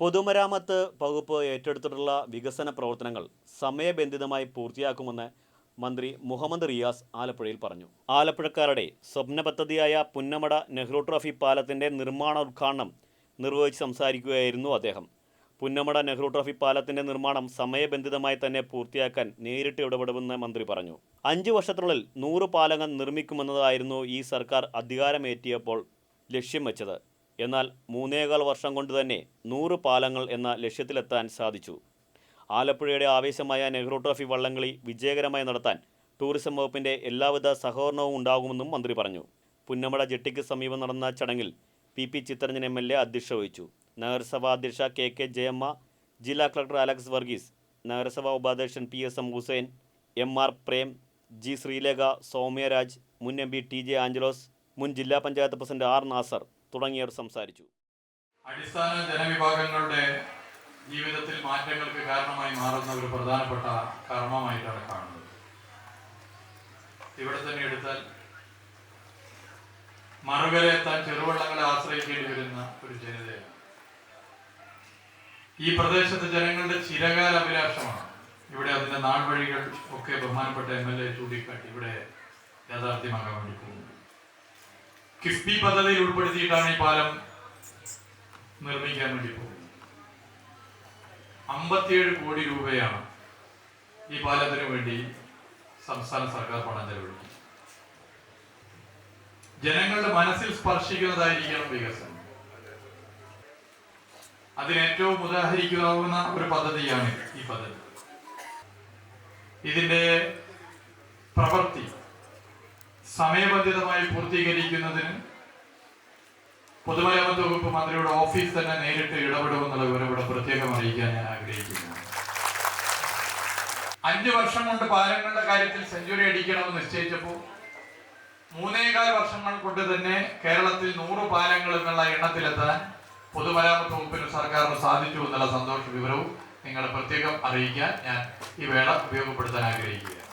പൊതുമരാമത്ത് വകുപ്പ് ഏറ്റെടുത്തിട്ടുള്ള വികസന പ്രവർത്തനങ്ങൾ സമയബന്ധിതമായി പൂർത്തിയാക്കുമെന്ന് മന്ത്രി മുഹമ്മദ് റിയാസ് ആലപ്പുഴയിൽ പറഞ്ഞു. ആലപ്പുഴക്കാരുടെ സ്വപ്ന പദ്ധതിയായ പുന്നമട നെഹ്റു ട്രോഫി പാലത്തിന്റെ നിർമ്മാണോദ്ഘാടനം നിർവഹിച്ച് സംസാരിക്കുകയായിരുന്നു അദ്ദേഹം. പുന്നമട നെഹ്റു ട്രോഫി പാലത്തിന്റെ നിർമ്മാണം സമയബന്ധിതമായി തന്നെ പൂർത്തിയാക്കാൻ നേരിട്ട് ഇടപെടുമെന്ന് മന്ത്രി പറഞ്ഞു. അഞ്ച് വർഷത്തിനുള്ളിൽ നൂറ് പാലങ്ങൾ നിർമ്മിക്കുമെന്നതായിരുന്നു ഈ സർക്കാർ അധികാരമേറ്റിയപ്പോൾ ലക്ഷ്യം വെച്ചത്. എന്നാൽ മൂന്നേകാൽ വർഷം കൊണ്ട് തന്നെ നൂറ് പാലങ്ങൾ എന്ന ലക്ഷ്യത്തിലെത്താൻ സാധിച്ചു. ആലപ്പുഴയുടെ ആവേശമായ നെഹ്റു ട്രോഫി വള്ളംകളി വിജയകരമായി നടത്താൻ ടൂറിസം വകുപ്പിന്റെ എല്ലാവിധ സഹകരണവും ഉണ്ടാകുമെന്നും മന്ത്രി പറഞ്ഞു. പുന്നമട ജെട്ടിക്ക് സമീപം നടന്ന ചടങ്ങിൽ P P Chittaranjan M L A അധ്യക്ഷ വഹിച്ചു നഗരസഭാ അധ്യക്ഷ കെ കെ ജയമ്മ ജില്ലാ കളക്ടർ അലക്സ് വർഗീസ് നഗരസഭാ ഉപാധ്യക്ഷൻ P S M Hussain M R Prem G Sreelekha Soumyaraj മുൻ M P T J Angelos മുൻ ജില്ലാ പഞ്ചായത്ത് പ്രസിഡന്റ് ആർ നാസർ തുടങ്ങിയവർ സംസാരിച്ചു. അടിസ്ഥാന ജനവിഭാഗങ്ങളുടെ ജീവിതത്തിൽ മാറ്റങ്ങൾക്ക് കാരണമായി മാറുന്ന ഒരു പ്രധാനപ്പെട്ട കർമ്മമായിട്ടാണ് കാണുന്നത്. ഇവിടെ തന്നെ എടുത്താൽ മറുകരെ എത്താൻ ചെറുവള്ളങ്ങളെ ആശ്രയിക്കേണ്ടി വരുന്ന ഒരു ജനതയാണ്. ഈ പ്രദേശത്തെ ജനങ്ങളുടെ ചിരകാല അഭിലാഷമാണ്. ഇവിടെ അതിന്റെ നാൾവഴികൾ ഒക്കെ ബഹുമാനപ്പെട്ട എം എൽ എ ചൂണ്ടിക്കാട്ടി ഇവിടെ യാഥാർത്ഥ്യമാകാൻ വേണ്ടി പോകുന്നത് കിഫ്ബി പദ്ധതിയിൽ ഉൾപ്പെടുത്തിയിട്ടാണ് ഈ പാലം നിർമ്മിക്കാൻ വേണ്ടി പോകുന്നത്. അമ്പത്തിയേഴ് കോടി രൂപയാണ് ഈ പാലത്തിന് വേണ്ടി സംസ്ഥാന സർക്കാർ പണം ചെലവഴിക്കുന്നത്. ജനങ്ങളുടെ മനസ്സിൽ സ്പർശിക്കുന്നതായിരിക്കണം വികസനം. അതിനേറ്റവും ഉദാഹരിക്കാവുന്ന ഒരു പദ്ധതിയാണ് ഈ പദ്ധതി. ഇതിന്റെ സമയബന്ധിതമായി പൂർത്തീകരിക്കുന്നതിന് പൊതുമരാമത്ത് വകുപ്പ് മന്ത്രിയുടെ ഓഫീസ് തന്നെ നേരിട്ട് ഇടപെടുമെന്നുള്ള വിവരം ഇവിടെ പ്രത്യേകം അറിയിക്കാൻ ഞാൻ ആഗ്രഹിക്കുന്നു. അഞ്ചു വർഷം കൊണ്ട് പാലങ്ങളുടെ കാര്യത്തിൽ സെഞ്ചുറി അടിക്കണമെന്ന് നിശ്ചയിച്ചപ്പോൾ മൂന്നേകാൽ വർഷങ്ങൾ കൊണ്ട് തന്നെ കേരളത്തിൽ നൂറ് പാലങ്ങൾ എന്നുള്ള എണ്ണത്തിലെത്താൻ പൊതുമരാമത്ത് വകുപ്പിന് സർക്കാരിന് സാധിച്ചു എന്നുള്ള സന്തോഷ വിവരവും നിങ്ങളെ പ്രത്യേകം അറിയിക്കാൻ ഞാൻ ഈ വേള ഉപയോഗപ്പെടുത്താൻ ആഗ്രഹിക്കുകയാണ്.